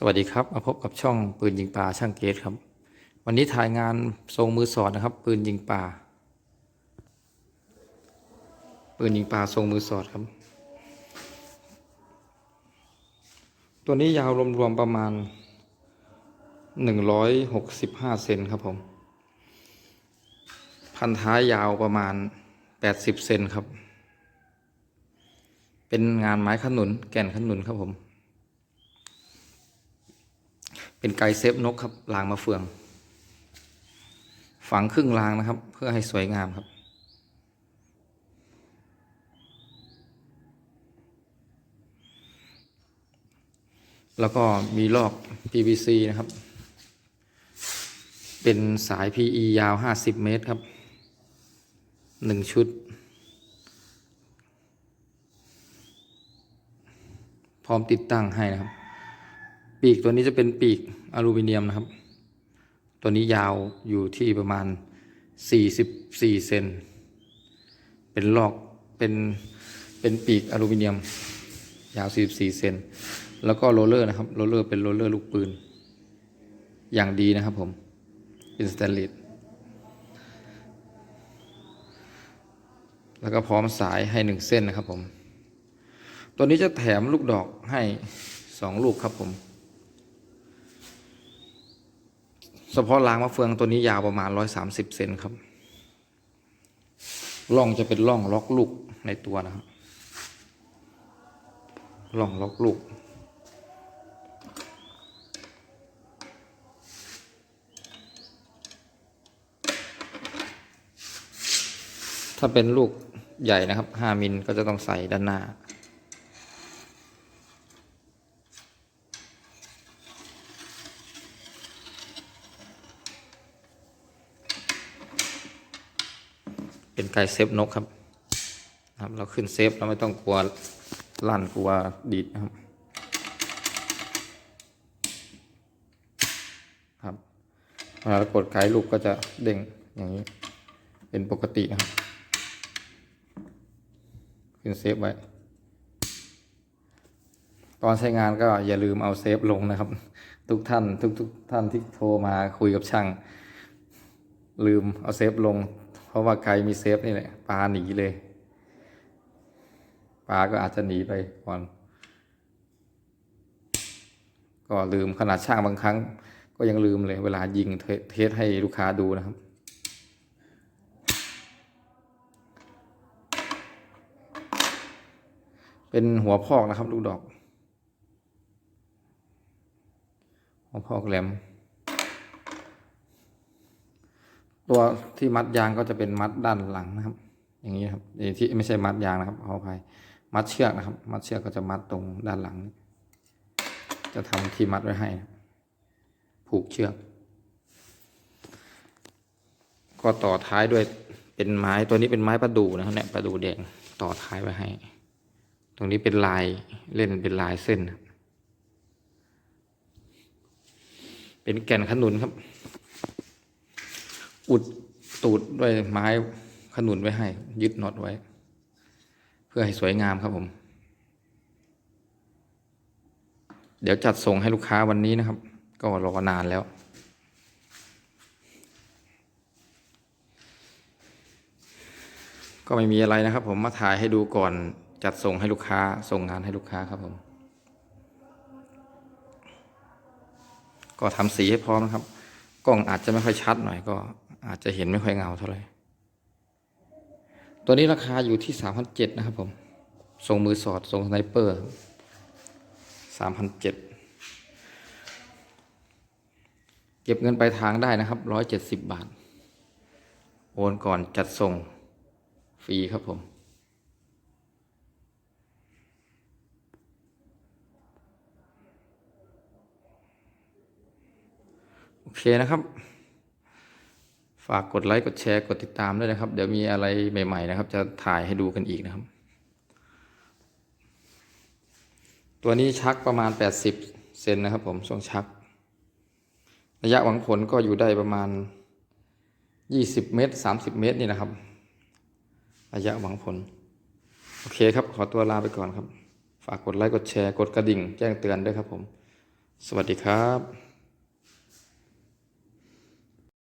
สวัสดีครับมาพบกับช่องปืนยิงปลาช่างเกตครับ วันนี้ถ่ายงานทรงมือสอดนะครับ ปืนยิงปลาปืนยิงปลาทรงมือสอดครับ ตัวนี้ยาวรวมๆประมาณหนึ่งร้อยหกสิบห้าเซนครับผม พันท้ายยาวประมาณแปดสิบเซนครับ เป็นงานไม้ขนุนแก่นขนุนครับผม เป็นไกเซฟนกครับรางมะเฟือง ฝังครึ่งรางนะครับ เพื่อให้สวยงามครับแล้วก็มีลอก PVC นะครับ เป็นสาย PE ยาว 50 เมตรครับหนึ่งชุด พร้อมติดตั้งให้นะครับ ปีกตัวนี้จะเป็นปีกอลูมิเนียมนะครับ ตัวนี้ยาวอยู่ที่ประมาณ 44 เซน เป็นลอก เป็น เป็นปีกอลูมิเนียม ยาว 44 เซน แล้วก็โรลเลอร์นะครับ โรลเลอร์เป็นโรลเลอร์ลูกปืน อย่างดีนะครับผม เป็นสแตนเลส แล้วก็พร้อมสายให้หนึ่งเส้นนะครับผม ตัวนี้จะแถมลูกดอกให้สองลูกครับผม เฉพาะรางมะเฟืองตัวนี้ยาวประมาณร้อยสามสิบเซนครับร่องจะเป็นร่องล็อกลูกในตัวนะครับร่องล็อกลูก ถ้าเป็นลูกใหญ่นะครับห้ามิลก็จะต้องใส่ด้านหน้า เป็นไก่เซฟนกครับครับ เราขึ้นเซฟเราไม่ต้องกลัวลั่นกลัวดีดนะครับ ครับเวลาเรากดไกลูกก็จะเด้งอย่างนี้ เป็นปกตินะครับ ขึ้นเซฟไว้ ตอนใช้งานก็อย่าลืมเอาเซฟลงนะครับ ทุกท่านทุกทุกท่านที่โทรมาคุยกับช่าง ลืมเอาเซฟลง ราะว่าไกลมีเซฟนี่แหละปลาหนีเลยปลาก็อาจจะหนีไปก่อน ก็ลืมขนาดช่างบางครั้ง ก็ยังลืมเลย เวลายิงเทเทสให้ลูกค้าดูนะครับเป็นหัวพอกนะครับ ลูกดอก หัวพอกแหลม ตัวที่มัดยางก็จะเป็นมัดด้านหลังนะครับ อย่างนี้ครับไอ้ที่ไม่ใช่มัดยางนะครับขออภัยมัดเชือกนะครับ มัดเชือกก็จะมัดตรงด้านหลัง จะทำที่มัดไว้ให้ ผูกเชือก ก็ต่อท้ายด้วยเป็นไม้ตัวนี้เป็นไม้ประดูนะครับเนี่ยประดูแดงต่อท้ายไว้ให้ ตรงนี้เป็นลายเล่นเป็นลายเส้น เป็นแก่นขนุนครับ อุดตูดด้วยไม้ขนุนไว้ให้ ยึดน็อตไว้ เพื่อให้สวยงามครับผม เดี๋ยวจัดส่งให้ลูกค้าวันนี้นะครับ ก็รอนานแล้ว ก็ไม่มีอะไรนะครับ ผมมาถ่ายให้ดูก่อนจัดส่งให้ลูกค้า ส่งงานให้ลูกค้าครับผม ก็ทำสีให้พร้อมนะครับ กล้องอาจจะไม่ค่อยชัดหน่อยก็ อาจจะเห็นไม่ค่อยเงาเท่าไหร่ ตัวนี้ราคาอยู่ที่สามพันเจ็ดนะครับผมส่งมือสอดส่งสไนเปอร์สามพันเจ็ดเก็บเงินไปลายทางได้นะครับร้อยเจ็ดสิบบาท โอนก่อนจัดส่งฟรีครับผมโอเคนะครับ ฝากกดไลค์กดแชร์กดติดตามด้วยนะครับ เดี๋ยวมีอะไรใหม่ ๆ นะครับ จะถ่ายให้ดูกันอีกนะครับ ตัวนี้ชักประมาณ 80เซนนะครับ ผมช่วงชัก ระยะหวังผลก็อยู่ได้ประมาณ 20 เมตร 30 เมตรนี่นะครับ ระยะหวังผล โอเคครับ ขอตัวลาไปก่อนครับ ฝากกดไลค์กดแชร์กดกระดิ่ง แจ้งเตือนด้วยครับผม สวัสดีครับ